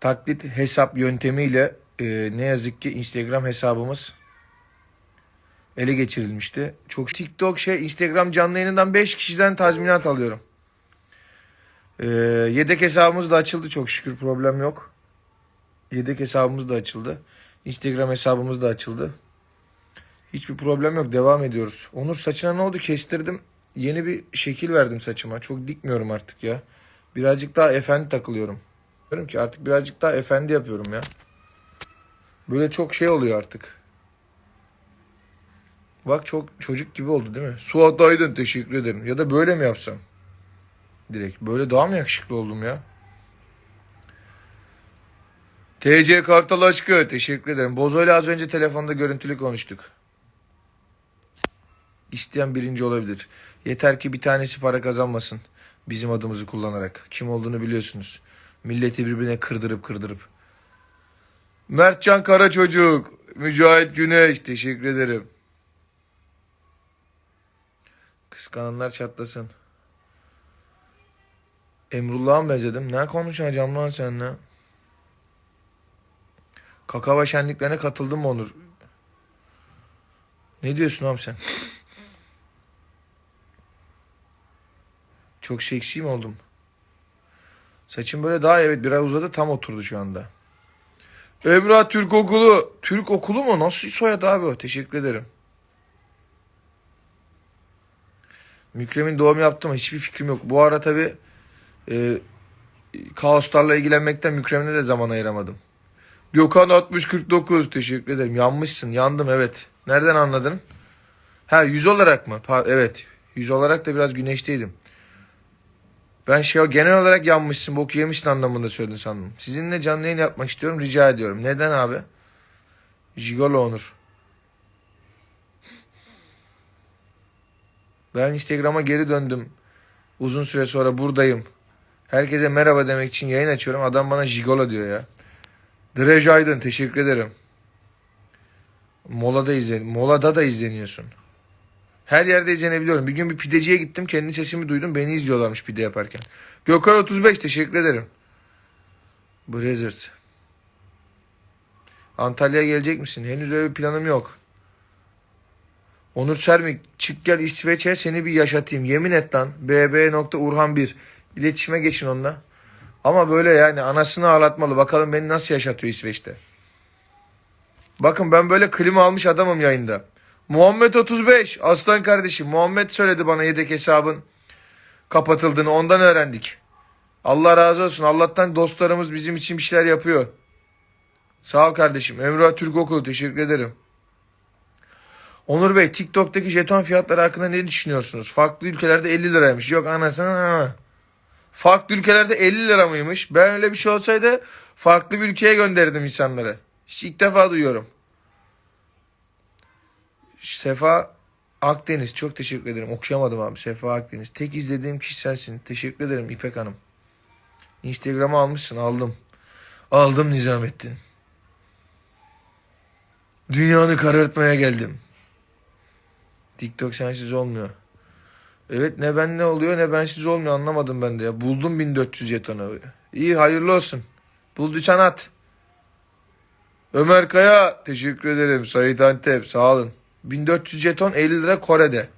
taklit hesap yöntemiyle e, ne yazık ki Instagram hesabımız ele geçirilmişti. Çok TikTok şey Instagram canlı yayınından 5 kişiden tazminat alıyorum. E, yedek hesabımız da açıldı çok şükür problem yok. Yedek hesabımız da açıldı. Instagram hesabımız da açıldı. Hiçbir problem yok. Devam ediyoruz. Onur saçına ne oldu? Kestirdim. Yeni bir şekil verdim saçıma. Çok dikmiyorum artık ya. Birazcık daha efendi takılıyorum. Diyorum ki artık birazcık daha efendi yapıyorum ya. Böyle çok şey oluyor artık. Bak çok çocuk gibi oldu değil mi? Suat Aydın teşekkür ederim. Ya da böyle mi yapsam? Direkt. Böyle daha mı yakışıklı oldum ya? TC Kartal Aşkı teşekkür ederim. Bozo ile az önce telefonda görüntülü konuştuk. İsteyen birinci olabilir. Yeter ki bir tanesi para kazanmasın. Bizim adımızı kullanarak. Kim olduğunu biliyorsunuz. Milleti birbirine kırdırıp kırdırıp. Mertcan Kara Çocuk. Mücahit Güneş. Teşekkür ederim. Kıskananlar çatlasın. Emrullah'a mı benzedim? Ne konuşacağım lan seninle? Kakava şenliklerine katıldın mı Onur? Ne diyorsun oğlum sen? Çok seksi mi oldum? Saçım böyle daha evet biraz uzadı tam oturdu şu anda. Emrah Türk Okulu. Türk Okulu mu? Nasıl soyad abi o? Teşekkür ederim. Mükrem'in doğum yaptı mı? Hiçbir fikrim yok. Bu ara tabi e, kaoslarla ilgilenmekten Mükrem'e de zaman ayıramadım. Gökhan 6049 teşekkür ederim. Yanmışsın. Yandım evet. Nereden anladın? Ha yüz olarak mı? Pa- evet. Yüz olarak da biraz güneşteydim. Ben şey genel olarak yanmışsın, bok yemişsin anlamında söyledin sandım. Sizinle canlı yayın yapmak istiyorum, rica ediyorum. Neden abi? Jigolo Onur. Ben Instagram'a geri döndüm. Uzun süre sonra buradayım. Herkese merhaba demek için yayın açıyorum. Adam bana jigolo diyor ya. Drej Aydın teşekkür ederim. Molada izlen, molada da izleniyorsun. Her yerde izlenebiliyorum. Bir gün bir pideciye gittim. Kendi sesimi duydum. Beni izliyorlarmış pide yaparken. Gökay 35 teşekkür ederim. Brazzers. Antalya'ya gelecek misin? Henüz öyle bir planım yok. Onur Sermik çık gel İsveç'e seni bir yaşatayım. Yemin et lan. bb.urhan1 İletişime geçin onunla. Ama böyle yani anasını ağlatmalı. Bakalım beni nasıl yaşatıyor İsveç'te. Bakın ben böyle klima almış adamım yayında. Muhammed 35 aslan kardeşim Muhammed söyledi bana yedek hesabın kapatıldığını ondan öğrendik. Allah razı olsun Allah'tan dostlarımız bizim için bir şeyler yapıyor. Sağ ol kardeşim. Emrah Türk Okulu teşekkür ederim. Onur Bey TikTok'taki jeton fiyatları hakkında ne düşünüyorsunuz? Farklı ülkelerde 50 liraymış. Yok anasını ha. Farklı ülkelerde 50 lira mıymış? Ben öyle bir şey olsaydı farklı bir ülkeye gönderirdim insanları. Hiç ilk defa duyuyorum. Sefa Akdeniz çok teşekkür ederim. Okuyamadım abi Sefa Akdeniz. Tek izlediğim kişi sensin. Teşekkür ederim İpek Hanım. Instagram'ı almışsın aldım. Aldım Nizamettin. Dünyanı karartmaya geldim. TikTok sensiz olmuyor. Evet ne ben ne oluyor ne bensiz olmuyor anlamadım ben de ya. Buldum 1400 jetonu. İyi hayırlı olsun. Bulduysan at. Ömer Kaya teşekkür ederim. Sait Antep sağ olun. 1400 jeton 50 lira Kore'de.